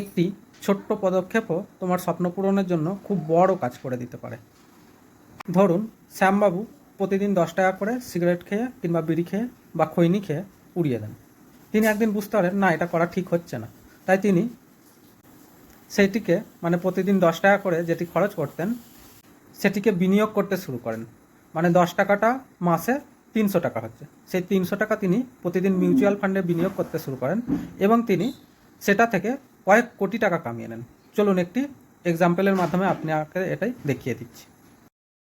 একটি ছোট্ট পদক্ষেপও তোমার স্বপ্ন পূরণের জন্য খুব বড় কাজ করে দিতে পারে। ধরুন, শ্যামবাবু প্রতিদিন দশ টাকা করে সিগারেট খেয়ে কিংবা বিড়ি খেয়ে বা খৈনি খেয়ে উড়িয়ে দেন। তিনি একদিন বুঝতে পারেন, না, এটা করা ঠিক হচ্ছে না। তাই তিনি সেইটিকে মানে প্রতিদিন দশ টাকা করে যেটি খরচ করতেন, সেটিকে বিনিয়োগ করতে শুরু করেন। মানে দশ টাকাটা মাসে তিনশো টাকা হচ্ছে। সেই তিনশো টাকা তিনি প্রতিদিন মিউচুয়াল ফান্ডে বিনিয়োগ করতে শুরু করেন এবং তিনি সেটা থেকে কয়েক কোটি টাকা কামিয়ে নেন। চলুন একটি এক্সাম্পলের মাধ্যমে আপনি আপনাকে এটাই দেখিয়ে দিচ্ছি।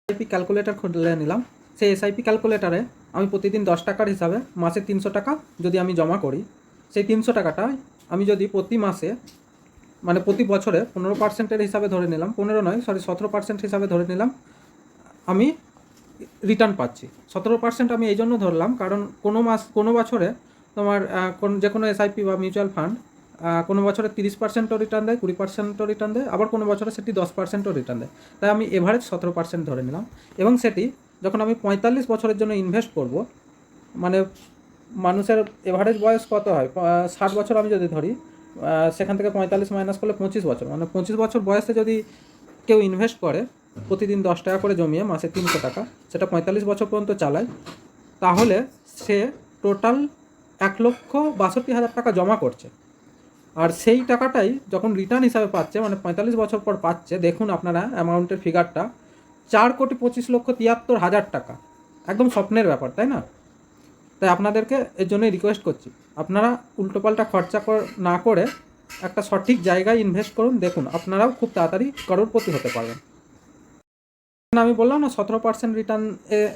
এসআইপি ক্যালকুলেটর খুলে নিলাম। সেই এসআইপি ক্যালকুলেটারে আমি প্রতিদিন দশ টাকার হিসাবে মাসে তিনশো টাকা যদি আমি জমা করি, সেই তিনশো টাকাটা আমি যদি প্রতি মাসে মানে প্রতি বছরে পনেরো পার্সেন্টের হিসাবে ধরে নিলাম, পনেরো নয় সরি সতেরো পার্সেন্ট হিসাবে ধরে নিলাম, আমি রিটার্ন পাচ্ছি। সতেরো পার্সেন্ট আমি এই জন্য ধরলাম, কারণ কোনো মাস, কোনো বছরে তোমার কোন যে কোনো এসআইপি বা মিউচুয়াল ফান্ড কোনো বছরে তিরিশ পার্সেন্টও রিটার্ন দেয়, কুড়ি পার্সেন্টও রিটার্ন দেয়, আবার কোনো বছরে সেটি দশ পার্সেন্টও রিটার্ন দেয়। তাই আমি এভারেজ সতেরো পার্সেন্ট ধরে নিলাম। এবং সেটি যখন আমি পঁয়তাল্লিশ বছরের জন্য ইনভেস্ট করব মানে মানুষের এভারেজ বয়স কত হয়? ষাট বছর আমি যদি ধরি সেখান থেকে পঁয়তাল্লিশ মাইনাস করলে পঁচিশ বছর। মানে পঁচিশ বছর বয়সে যদি কেউ ইনভেস্ট করে, প্রতিদিন দশ টাকা করে জমিয়ে মাসে তিনশো টাকা, সেটা পঁয়তাল্লিশ বছর পর্যন্ত চালায়, তাহলে সে টোটাল এক লক্ষ বাষট্টি হাজার টাকা জমা করছে। আর সেই টাকাটাই যখন রিটার্ন হিসাবে পাচ্ছে মানে পঁয়তাল্লিশ বছর পর পাচ্ছে, দেখুন আপনারা অ্যামাউন্টের ফিগারটা চার কোটি পঁচিশ লক্ষ তিয়াত্তর হাজার টাকা। একদম স্বপ্নের ব্যাপার, তাই না? তাই আপনাদেরকে এর জন্যই রিকোয়েস্ট করছি, আপনারা উল্টোপাল্টা খরচা না করে একটা সঠিক জায়গায় ইনভেস্ট করুন, দেখুন আপনারাও খুব তাড়াতাড়ি করোড়পতি হতে পারবেন। আমি বললাম না, সতেরো পার্সেন্ট রিটার্ন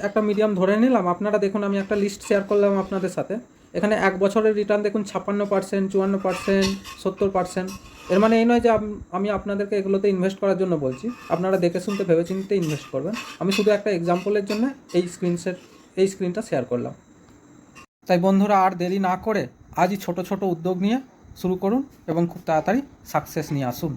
একটা মিডিয়াম ধরে নিলাম, আপনারা দেখুন আমি একটা লিস্ট শেয়ার করলাম আপনাদের সাথে। এখানে এক বছরের রিটার্ন দেখুন, ছাপ্পান্ন পার্সেন্ট চুয়ান্ন পার্সেন্ট সত্তর পার্সেন্ট এর মানে এই নয় যে আমি আপনাদেরকে এগুলোতে ইনভেস্ট করার জন্য বলছি। আপনারা দেখে শুনতে, ভেবেচিন্তে ইনভেস্ট করবেন। আমি শুধু একটা এক্সাম্পলের জন্য এই স্ক্রিনশেট এই স্ক্রিনটা শেয়ার করলাম। তাই বন্ধুরা, আর দেরি না করে আজই ছোট ছোট উদ্যোগ নিয়ে শুরু করুন এবং খুব তাড়াতাড়ি সাকসেস নিয়ে আসুন।